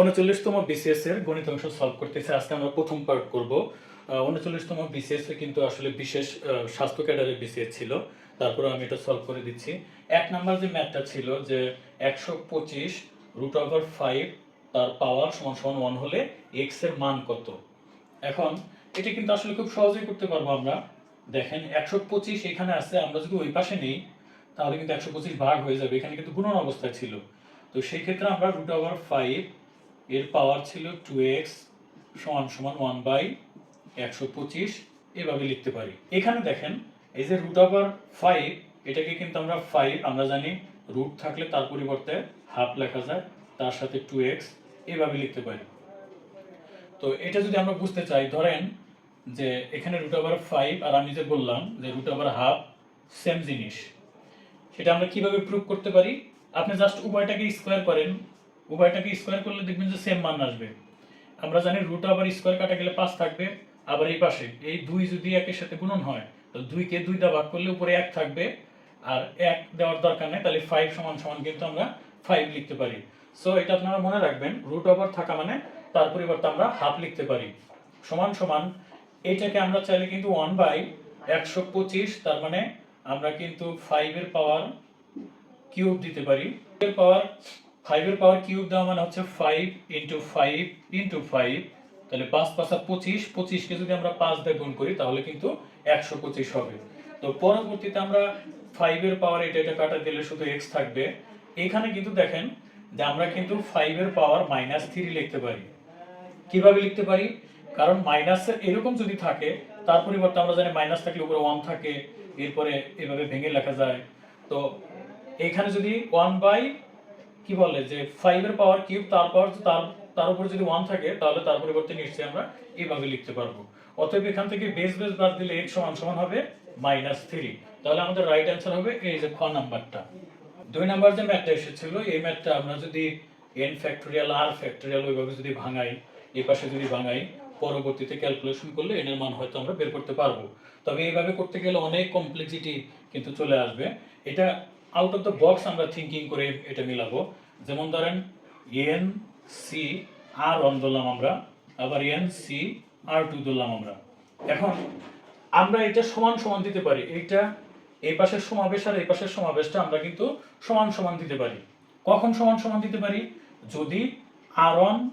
উনচল্লিশতম BCS এর গণিত অংশ সলভ করতেছে। আজকে আমরা প্রথম পার্ট করব। উনচল্লিশতম বিসিএস কিন্তু আসলে বিশেষ স্বাস্থ্য ক্যাডারের বিসিএস ছিল। তারপরে আমি এটা সলভ করে দিচ্ছি। এক নাম্বার যে ম্যাথটা ছিল যে একশো পঁচিশ রুট ওভার ফাইভ তার পাওয়ার সমান সমান ওয়ান হলে এক্সের মান কত? এখন এটা কিন্তু আসলে খুব সহজেই করতে পারব আমরা। দেখেন, একশো পঁচিশ এখানে আছে, আমরা যদি ওই পাশে নেই, তাহলে কিন্তু একশো পঁচিশ ভাগ হয়ে যাবে। এখানে কিন্তু গুণন অবস্থায় ছিল। তো সেই ক্ষেত্রে আমরা রুট ওভার ফাইভ এর পাওয়ার ছিল টু এক্স সমান সমান ওয়ান বাই একশো পঁচিশ, এভাবে লিখতে পারি। এখানে দেখেন, এই যে রুট ওভার ফাইভ এটাকে কিন্তু আমরা ফাইভ আমরা জানি রুট থাকলে তার পরিবর্তে হাফ লেখা যায়, তার সাথে টু এক্স এভাবে লিখতে পারি। তো এটা যদি আমরা বুঝতে চাই, ধরেন যে এখানে রুট ওভার ফাইভ আর আমি যে বললাম যে রুট ওভার হাফ সেম জিনিস, সেটা আমরা কীভাবে প্রুভ করতে পারি? আপনি জাস্ট উভয়টাকে স্কোয়ার করেন উভয়টাকে স্কোয়ার করলে দেখবেন যে সেম মান আসবে। আমরা জানি রুট আবার স্কোয়ার কাটা গেলে পাঁচ থাকবে, আবার এই পাশে। এই দুই যদি একের সাথে গুণন হয়, তো দুইকে দুই দা ভাগ করলে উপরে এক থাকবে, আর এক দেওয়ার দরকার নেই, তাহলে ফাইভ সমান সমান কিন্তু আমরা ফাইভ লিখতে পারি। সো এটা আপনারা মনে রাখবেন রুট ওভার থাকা মানে তার পরিবর্তে আমরা হাফ লিখতে পারি। সমান সমান, এটাকে আমরা চাইলে কিন্তু ওয়ান বাই একশো পঁচিশ, তার মানে আমরা কিন্তু ফাইভের পাওয়ার কিউব দিতে পারি। পাওয়ার ফাইভের পাওয়ার কিউব দেওয়া মানে হচ্ছে five into five into five তাহলে পাঁচ পাঁচা পঁচিশ, পঁচিশকে যদি আমরা পাঁচ দিয়ে গুণ করি, তাহলে কিন্তু একশো পঁচিশ হবে। তো পরবর্তীতে আমরা ফাইভের পাওয়ার এটা এটা কাটা দিলে শুধু এক্স থাকবে। এখানে কিন্তু দেখেন যে আমরা কিন্তু ফাইভের পাওয়ার মাইনাস থ্রি লিখতে পারি। কীভাবে লিখতে পারি? কারণ মাইনাস এরকম যদি থাকে, তার পরিবর্তে আমরা জানি মাইনাস থাকলে উপরে ওয়ান থাকে, এরপরে এভাবে ভেঙে লেখা যায়। তো এখানে যদি ওয়ান বাই কি বলে যে ফাইভের পাওয়ার কিউব তারপর তার তার উপর যদি ওয়ান থাকে, তাহলে তার পরিবর্তে নিশ্চয়ই আমরা এইভাবে লিখতে পারব। অতএব এখান থেকে বেস বেস বাদ দিলে এক্স সমান সমান হবে মাইনাস থ্রি তাহলে আমাদের রাইট অ্যান্সার হবে এই যে খ নাম্বারটা। দুই নাম্বার যে ম্যাথটা এসেছিল, এই ম্যাথটা আমরা যদি এন ফ্যাক্টোরিয়াল আর ফ্যাক্টোরিয়াল ওইভাবে যদি ভাঙাই, এই পাশে যদি ভাঙাই, পরবর্তীতে ক্যালকুলেশন করলে এন এর মান হয়তো আমরা বের করতে পারব। তবে এইভাবে করতে গেলে অনেক কমপ্লেক্সিটি কিন্তু চলে আসবে। এটা আউট অফ দ্য বক্স আমরা থিঙ্কিং করে এটা মিলাবো। যেমন ধরেন, এন, সি, আর ওয়ান ধরলাম আমরা, আবার এন, সি, আর টু ধরলাম আমরা। এখন আমরা এটা সমান সমান দিতে পারি। এইটা এই পাশের সমাবেশ আর এই পাশের সমাবেশটা আমরা কিন্তু সমান সমান দিতে পারি। কখন সমান সমান দিতে পারি? যদি আর ওয়ান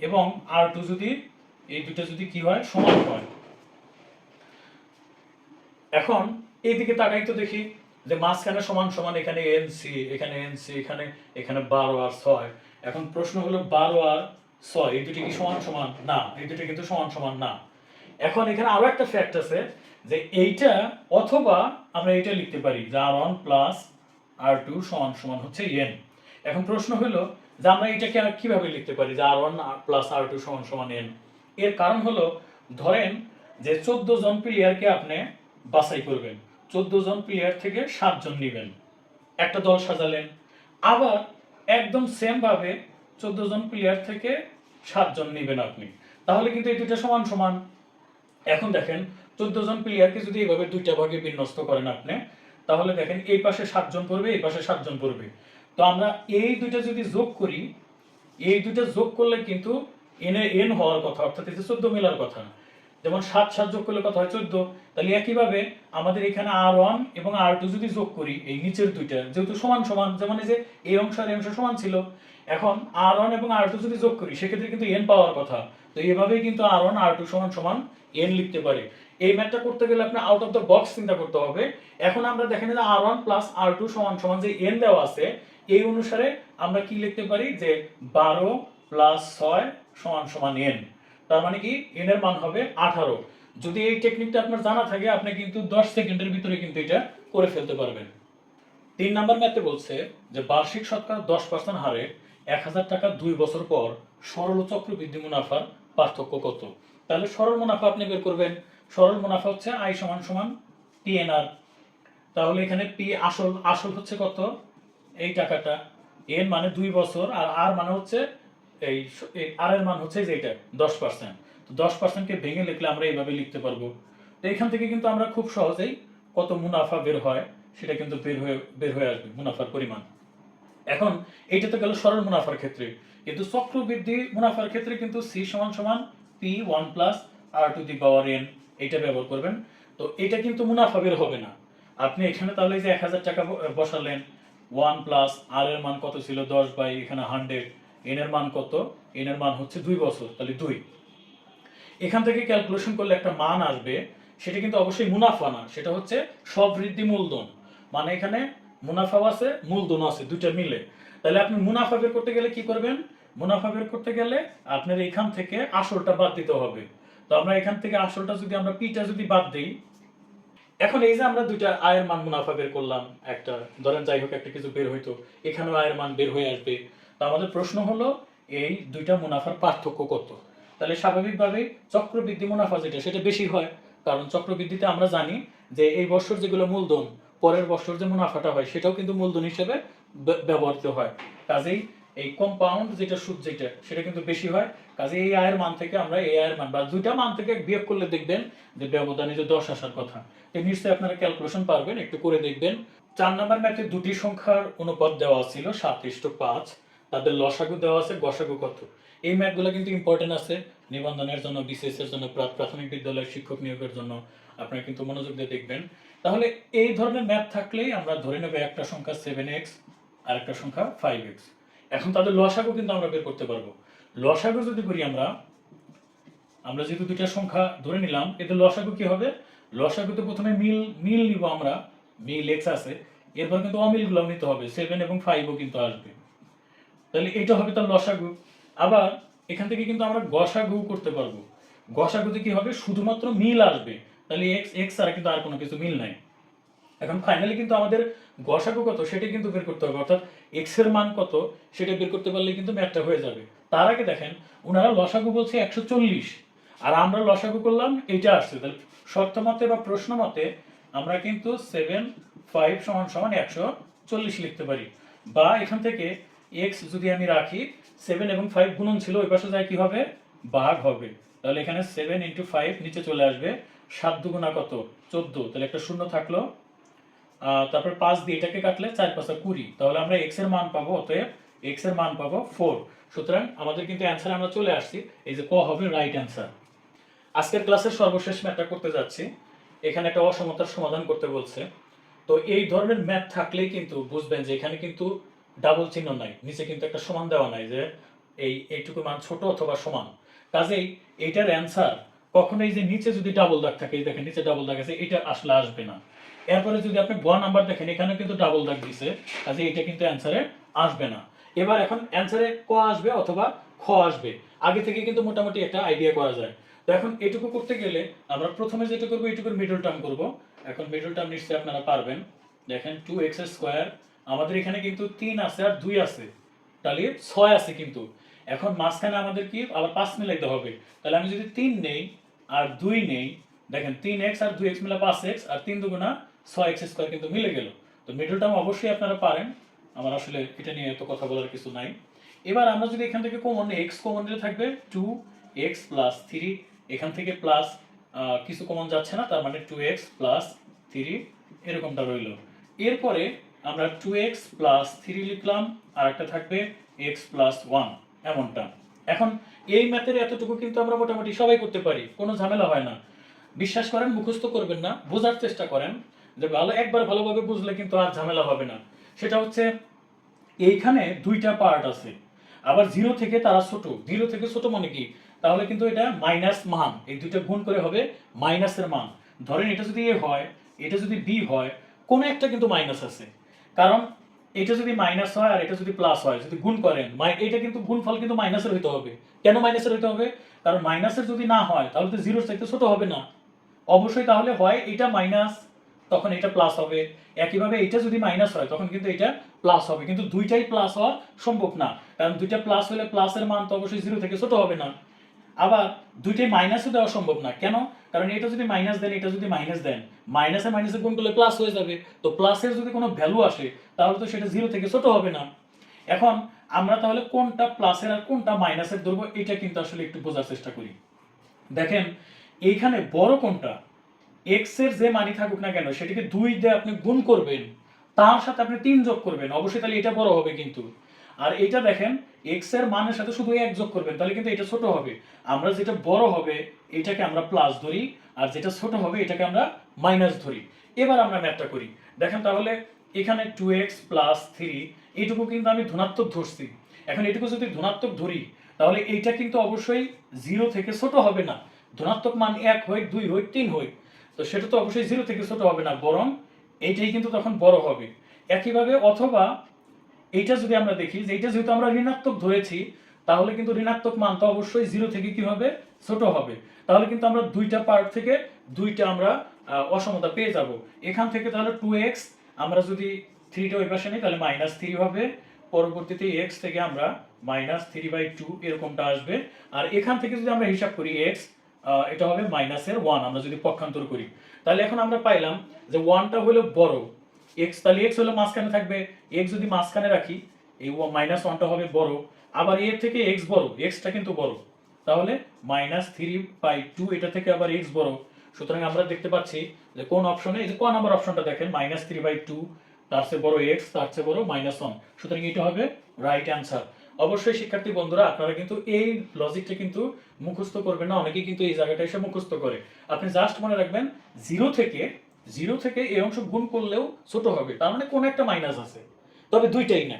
এবং আর টু যদি এই দুটো যদি কি হয়? সমান হয়। এখন এইদিকে তাকাই তো দেখি। যে মাঝখানে সমান সমান এখানে এন সি এখানে এন সি এখানে এখানে বারো আর ছয়। এখন প্রশ্ন হলো বারো আর ছয়, এই দুটি কি সমান সমান? না, এই দুটি কিন্তু সমান সমান না। এখন এখানে আরও একটা ফ্যাক্ট আছে যে এইটা অথবা আমরা এটা লিখতে পারি যে r one plus r two সমান সমান হচ্ছে এন এখন প্রশ্ন হলো যে আমরা এটাকে আর কীভাবে লিখতে পারি যে r one plus r two সমান সমান এন এর কারণ হলো, ধরেন যে চোদ্দ জন প্লেয়ারকে আপনি বাছাই করবেন। চোদ্দ জন প্লেয়ার থেকে সাতজন নেবেন। একটা দল সাজালেন। আবার একদম সেম ভাবে চোদ্দ জন প্লেয়ার থেকে সাতজন নেবেন আপনি। তাহলে কিন্তু এই দুইটা সমান সমান। এখন দেখেন, চোদ্দ জন প্লেয়ারকে যদি এইভাবে দুইটা ভাগে বিন্যস্ত করেন আপনি, তাহলে দেখেন এই পাশে সাতজন পড়বে, এই পাশে সাতজন পড়বে। তো আমরা এই দুইটা যদি যোগ করি, এই দুইটা যোগ করলে কিন্তু এন এন হওয়ার কথা, অর্থাৎ চোদ্দ মেলার কথা। যেমন সাত সাত যোগ করলে কথা হয়? চোদ্দ। তাহলে একইভাবে আমাদের এখানে আর ওয়ান এবং আর টু যদি যোগ করি, এই নিচের দুইটা, যেহেতু সমান সমান, যেমন এই যে এই অংশ আর এই অংশ সমান ছিল, এখন আর ওয়ান এবং আর টু যদি যোগ করি, সেক্ষেত্রে কিন্তু এন পাওয়ার কথা। তো এভাবেই কিন্তু আর ওয়ান আর টু সমান সমান এন লিখতে পারে। এই ম্যাথটা করতে গেলে আপনার আউট অফ দ্য বক্স চিন্তা করতে হবে। এখন আমরা দেখেন যে r one plus r two সমান সমান যে এন দেওয়া আছে, এই অনুসারে আমরা কি লিখতে পারি? যে বারো প্লাস ছয় সমান সমান এন তার মানে কি? এন এর মান হবে আঠারো। যদি এই টেকনিকটা আপনার জানা থাকে, আপনি কিন্তু দশ সেকেন্ডের ভিতরে কিন্তু এটা করে ফেলতে পারবেন। তিন নাম্বার ম্যাথে বলছে যে বার্ষিক শতকরা দশ পার্সেন্ট হারে এক হাজার টাকা দুই বছর পর সরল চক্রবৃদ্ধি মুনাফার পার্থক্য কত? তাহলে সরল মুনাফা আপনি বের করবেন। সরল মুনাফা হচ্ছে আই সমান সমান পিএনআর তাহলে এখানে পি আসল আসল হচ্ছে কত? এই টাকাটা। এন মানে দুই বছর আর আর মানে হচ্ছে এই আর এর মান হচ্ছে যে এটা দশ পার্সেন্ট তো দশ পার্সেন্টকে ভেঙে লিখলে আমরা এইভাবে লিখতে পারব। তো এখান থেকে কিন্তু আমরা খুব সহজেই কত মুনাফা বের হয়, সেটা কিন্তু বের হয়ে বের হয়ে আসবে মুনাফার পরিমাণ। এখন এইটা তো গেল সরল মুনাফার ক্ষেত্রে। কিন্তু চক্রবৃদ্ধি মুনাফার ক্ষেত্রে কিন্তু সি সমান সমান P one plus r two the power n এটা ব্যবহার করবেন। তো এটা কিন্তু মুনাফা বের হবে না। আপনি এখানে তাহলে যে এক হাজার টাকা বসালেন ওয়ান প্লাস আর এর মান কত ছিল? দশ বাই এখানে হান্ড্রেড এন এর মান কত? এন এর মান হচ্ছে দুই বছর, তাহলে দুই। এখান থেকে ক্যালকুলেশন করলে একটা মান আসবে, সেটা কিন্তু অবশ্যই মুনাফা না, সেটা হচ্ছে সবৃদ্ধি মূলধন। মানে এখানে মুনাফাও আছে মূলধন আছে, দুইটা মিলে। তাহলে আপনি মুনাফা বের করতে গেলে কি করবেন? মুনাফা বের করতে গেলে আপনার এখান থেকে আসলটা বাদ দিতে হবে। তো আমরা এখান থেকে আসলটা যদি আমরা পিটা যদি বাদ দিই, এখন এই যে আমরা দুইটা আয়ের মান মুনাফা বের করলাম, একটা, ধরেন যাই হোক, একটা কিছু বের হইতো, এখানেও আয়ের মান বের হয়ে আসবে। তো আমাদের প্রশ্ন হলো, এই দুইটা মুনাফার পার্থক্য কত? তাহলে স্বাভাবিকভাবেই চক্রবৃদ্ধি মুনাফা যেটা, সেটা বেশি হয়। কারণ চক্রবৃদ্ধিতে আমরা জানি যে এই বছর যেগুলো মূলধন, পরের বছর যে মুনাফাটা হয়, সেটাও কিন্তু মূলধন হিসেবে ব্যবহৃত হয়। কাজেই এই কম্পাউন্ড যেটা সুদ যেটা, সেটা কিন্তু বেশি হয়। কাজে এই আয়ের মান থেকে আমরা এই আয়ের মান, বা দুইটা মান থেকে বিয়োগ করলে দেখবেন যে ব্যবধানে যে দশ আসার কথা, তো নিশ্চয়ই আপনারা ক্যালকুলেশন পারবেন, একটু করে দেখবেন। চার নাম্বার ম্যাথে দুটি সংখ্যার অনুপাত দেওয়া ছিল সাত ইষ্ট পাঁচ। তাদের লসাগু দেওয়া আছে, গসাগু কত? এই ম্যাথগুলো কিন্তু ইম্পর্টেন্ট আছে। নিবন্ধনের জন্য বিসিএস এর জন্য প্রাথমিক বিদ্যালয়ের শিক্ষক নিয়োগের জন্য আপনারা কিন্তু মনোযোগ দিয়ে দেখবেন। তাহলে এই ধরনের ম্যাথ থাকলেই আমরা ধরে নেব একটা সংখ্যা সেভেন এক্স আর একটা সংখ্যা ফাইভ এক্স এখন তাদের লসাগু কিন্তু আমরা বের করতে পারব। লসাগু যদি করি আমরা আমরা যেহেতু দুইটা সংখ্যা ধরে নিলাম, এতে লসাগু কি হবে? লসাগুতে প্রথমে মিল মিল নিব আমরা, মিল এক্স আছে, এরপর কিন্তু অমিলগুলো নিতে হবে সেভেন এবং ফাইভও কিন্তু আসবে। তাহলে এটা হবে তার লসাগু। আবার এখান থেকে কিন্তু আমরা গসাগু করতে পারব। গসাগুতে কি হবে? শুধুমাত্র মিল আসবে। তাহলে এক্স এক্স ছাড়া কিন্তু আর কোনো কিছু মিল নাই। এখন ফাইনালি কিন্তু আমাদের গসাগু কত? সেটা কিন্তু বের করতে হবে। অর্থাৎ এক্সের মান কত? সেটা বের করতে পারলে কিন্তু ম্যাথটা হয়ে যাবে। তার আগে দেখেন ওনারা লসাগু বলছে একশো চল্লিশ। আর আমরা লসাগু করলাম, এইটা আসছে। তাহলে শর্ত মতে বা প্রশ্ন মতে আমরা কিন্তু সেভেন ফাইভ সমান সমান একশো চল্লিশ লিখতে পারি। বা এখান থেকে এক্স যদি আমি রাখি সেভেন এবং ফাইভ গুণন ছিল, ওই পাশে যায় কি হবে? ভাগ হবে। তাহলে এখানে সেভেন ইন্টু ফাইভ নিচে চলে আসবে। সাত দুগুণা কত? চোদ্দ। তাহলে একটা শূন্য থাকল। তারপর পাঁচ দিয়ে এটাকে কাটলে চার পাঁচা কুড়ি। তাহলে আমরা এক্সের মান পাবো, অতএব এক্সের মান পাবো ফোর সুতরাং আমাদের কিন্তু অ্যান্সার আমরা চলে আসছি। এই যে ক হবে রাইট অ্যান্সার আজকের ক্লাসের সর্বশেষ ম্যাথটা করতে যাচ্ছি। এখানে একটা অসমতার সমাধান করতে বলছে। তো এই ধরনের ম্যাথ থাকলেই কিন্তু বুঝবেন যে এখানে কিন্তু ডাবল চিহ্ন নাই, নিচে কিন্তু একটা সমান দেওয়া নাই যে এই এইটুকু মান ছোট অথবা সমান। কাজেই এইটার অ্যান্সার কখনোই যে নিচে যদি ডাবল দাগ থাকে দেখেন নিচে ডাবল দাগ আছে এটা আসলে আসবে না। এরপরে যদি আপনি গ নাম্বার দেখেন এখানে কিন্তু ডাবল দাগ দিছে কাজে এটা কিন্তু অ্যান্সারে আসবে না। এবার এখন অ্যান্সারে ক আসবে অথবা খ আসবে? আগে থেকে কিন্তু মোটামুটি একটা আইডিয়া করা যায়। তো এখন এটুকু করতে গেলে আমরা প্রথমে যেটা করব, এটুকুর মিডল টার্ম করব। এখন মিডল টার্ম নিশ্চয়ই আপনারা পারবেন। দেখেন টু এক্স স্কোয়ার আমাদের এখানে কিন্তু তিন আছে আর দুই আছে। তাহলে ছয় আছে কিন্তু। এখন মাঝখানে আমাদের কি? আবার পাঁচ মিলাইতে হবে। তাহলে আমি যদি তিন নেই আর দুই নেই, দেখেন তিন এক্স আর দুই এক্স মিলে পাঁচ এক্স আর তিন দুগুণা ছয় এক্স স্কোয়ার কিন্তু মিলে গেল। তো মিডল টার্ম অবশ্যই আপনারা পারেন। আমার আসলে এটা নিয়ে এত কথা বলার কিছু নাই। এবার আমরা যদি এখান থেকে কমন এক্স কমন নিলে থাকবে টু এক্স প্লাস থ্রি এখান থেকে প্লাস কিছু কমন যাচ্ছে না, তার মানে টু এক্স প্লাস থ্রি এরকমটা রইল। এরপরে আমরা টু এক্স প্লাস থ্রি লিখলাম আর একটা থাকবে এক্স প্লাস ওয়ান এমনটা। এখন এই ম্যাথের এতটুকু কিন্তু আমরা মোটামুটি সবাই করতে পারি, কোনো ঝামেলা হয় না। বিশ্বাস করেন, মুখস্থ করবেন না, বোঝার চেষ্টা করেন, যে ভালো, একবার ভালোভাবে বুঝলে কিন্তু আর ঝামেলা হবে না। সেটা হচ্ছে, এইখানে দুইটা পার্ট আছে। আবার জিরো থেকে তারা ছোট জিরো থেকে ছোট মানে কি? তাহলে কিন্তু এটা মাইনাস মান, এই দুইটা গুণ করে হবে মাইনাসের মান। ধরেন এটা যদি এ হয়, এটা যদি বি হয়, কোনো একটা কিন্তু মাইনাস আছে। কারণ এটা যদি মাইনাস হয় আর এটা যদি প্লাস হয়, যদি গুণ করেন এটা কিন্তু গুণফল কিন্তু মাইনাসের হইতে হবে। কেন মাইনাসের হইতে হবে? কারণ মাইনাসের যদি না হয়, তাহলে তো জিরোর চাইতে ছোট হবে না। অবশ্যই তাহলে হয়, এটা মাইনাস তখন এটা প্লাস হবে। একইভাবে এটা যদি মাইনাস হয়, তখন কিন্তু এটা প্লাস হবে। কিন্তু দুইটাই প্লাস হওয়া সম্ভব না। কারণ দুইটা প্লাস হলে প্লাসের মান তো অবশ্যই জিরো থেকে ছোট হবে না। আবার দুইটাই মাইনাসও দেওয়া সম্ভব না। কেন? কারণ এটা যদি মাইনাস দেন, এটা যদি মাইনাস দেন মাইনাসে মাইনাসে গুণ করলে প্লাস হয়ে যাবে। তো প্লাসের যদি কোনো ভ্যালু আসে, তাহলে তো সেটা জিরো থেকে ছোট হবে না। এখন আমরা তাহলে কোনটা প্লাসের আর কোনটা মাইনাসের ধরবো, এটা কিন্তু আসলে একটু বোঝার চেষ্টা করি। দেখেন, এইখানে বড় কোনটা? এক্সের যে মানি থাকুক না কেন, সেটাকে দুই দিয়ে আপনি গুণ করবেন, তার সাথে আপনি তিন যোগ করবেন। অবশ্যই তাহলে এটা বড় হবে কিন্তু। আর এটা দেখেন এক্সের মানের সাথে শুধু এক যোগ করবেন, তাহলে কিন্তু এটা ছোট হবে। আমরা যেটা বড় হবে, এটাকে আমরা প্লাস ধরি, আর যেটা ছোট হবে, এটাকে আমরা মাইনাস ধরি। এবার আমরা ম্যাথটা করি। দেখেন তাহলে, এখানে টু এক্স প্লাস থ্রি এইটুকু কিন্তু আমি ধনাত্মক ধরছি। এখন এটুকু যদি ধনাত্মক ধরি, তাহলে এইটা কিন্তু অবশ্যই জিরো থেকে ছোট হবে না। ধনাত্মক মান এক হয়, দুই হয়, তিন হয়। তো সেটা তো অবশ্যই জিরো থেকে ছোট হবে না, বরং এইটাই কিন্তু তখন বড় হবে। একইভাবে অথবা এইটা যদি আমরা দেখি, যে এইটা যেহেতু আমরা ঋণাত্মক ধরেছি, তাহলে কিন্তু ঋণাত্মক মান তো অবশ্যই জিরো থেকে কি হবে? ছোট হবে। তাহলে কিন্তু আমরা দুইটা পার্ট থেকে দুইটা আমরা অসমতা পেয়ে যাব। এখান থেকে তাহলে টু এক্স আমরা যদি থ্রিটা ওই পাশে নিই, তাহলে মাইনাস থ্রি হবে। পরবর্তীতে এক্স থেকে আমরা মাইনাস থ্রি বাই টু এরকমটা আসবে। আর এখান থেকে যদি আমরা হিসাব করি এক্স এটা হবে মাইনাসের ওয়ান আমরা যদি পক্ষান্তর করি। তাহলে এখন আমরা পাইলাম যে ওয়ানটা হলো বড়। এক্স তাহলে এক্স হলো মাঝখানে থাকবে। এক্স যদি মাঝখানে রাখি, এই মাইনাস ওয়ানটা হবে বড়। আবার এর থেকে এক্স বড় এক্সটা কিন্তু বড়। তাহলে মাইনাস থ্রি বাই টু এটা থেকে আবার এক্স বড়। সুতরাং আমরা দেখতে পাচ্ছি যে কোন অপশনে এই যে ক নাম্বার অপশনটা দেখেন মাইনাস থ্রি বাই টু তার চেয়ে বড় এক্স তার চেয়ে বড় মাইনাস ওয়ান সুতরাং এটা হবে রাইট অ্যান্সার অবশ্যই শিক্ষার্থী বন্ধুরা, আপনারা কিন্তু এই লজিকটা কিন্তু মুখস্থ করবেন না, অনেকেই কিন্তু এই জায়গাটা এসে মুখস্থ করে। আপনি জাস্ট মনে রাখবেন জিরো থেকে জিরো থেকে এই অংশ গুণ করলেও ছোট হবে। তার মানে কোনো একটা মাইনাস আছে। তবে দুইটাই না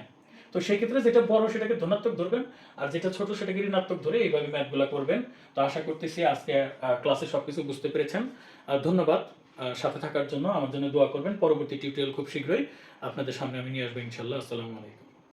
তো সেই ক্ষেত্রে যেটা বড় সেটাকে ধনাত্মক ধরবেন, আর যেটা ছোট সেটাকে ঋণাত্মক ধরে এইভাবে ম্যাথগুলো করবেন। তো আশা করতেছি আজকে ক্লাসে সবকিছু বুঝতে পেরেছেন। ধন্যবাদ সাথে থাকার জন্য। আমার জন্য দোয়া করবেন। পরবর্তী টিউটোরিয়াল খুব শীঘ্রই আপনাদের সামনে আমি নিয়ে আসব ইনশাল্লাহ আসসালামু আলাইকুম।